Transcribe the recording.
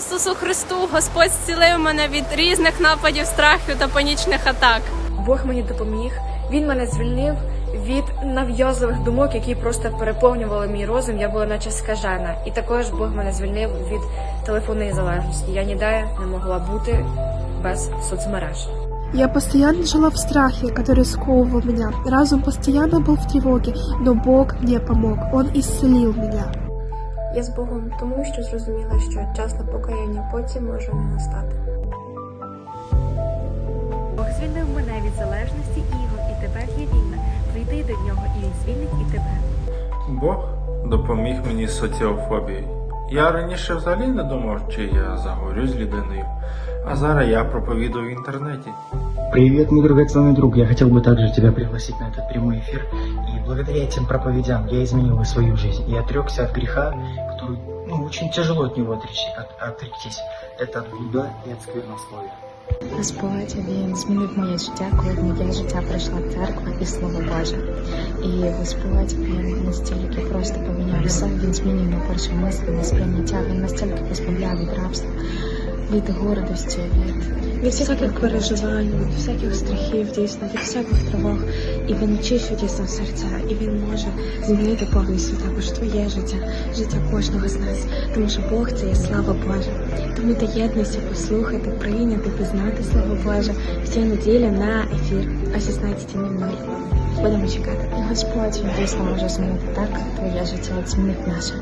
Ісусу Христу, Господь зцілив мене від різних нападів страхів та панічних атак. Бог мені допоміг. Він мене звільнив від нав'язливих думок, які просто переповнювали мій розум. Я була наче скажена. І також Бог мене звільнив від телефонної залежності. Я ніде не могла бути без соцмереж. Я постоянно жила в страхе, который сковывал меня. Разум постоянно был в тревоге, но Бог мне помог. Он исцелил меня. Я з Богом, тому що зрозуміла, що час на покаяння потім може не настати. Бог звільнив мене від залежності ігор, і тепер є вільна. Прийди до нього, і він звільнить і тебе. Бог допоміг мені з соціофобією. Я раніше взагалі не думав, чи я загорю з людиною, а зараз я проповідую в інтернеті. Привет, мой драгоценный друг. Я хотел бы также тебя пригласить на этот прямой эфир. И благодаря этим проповедям я изменил и свою жизнь. И отрекся от греха, который ну, очень тяжело от него отречь, от- отректись. Это от блуда и от сквернословия. Господь він змінив моє життя, коли в моє життя прийшла церква і слово Боже. І Господь він настільки просто поміняв все. Він змінив на перше мислення, сприйняття. Він настільки позбавляв від рабства, Від гордості, від Від всяких переживань, від всяких страхів, дійсно, від всяких тривог. І він очищує дійсно серця, і він може змінити повністю також твоє життя, життя кожного з нас. Тому що Бог це є слава Божа. Тому доєднуйся послухати, прийняти, пізнати Слово Боже всі неділі на ефір о 16.00. Будемо чекати. Господь дійсно може змінити так, твоє життя, змінить наше.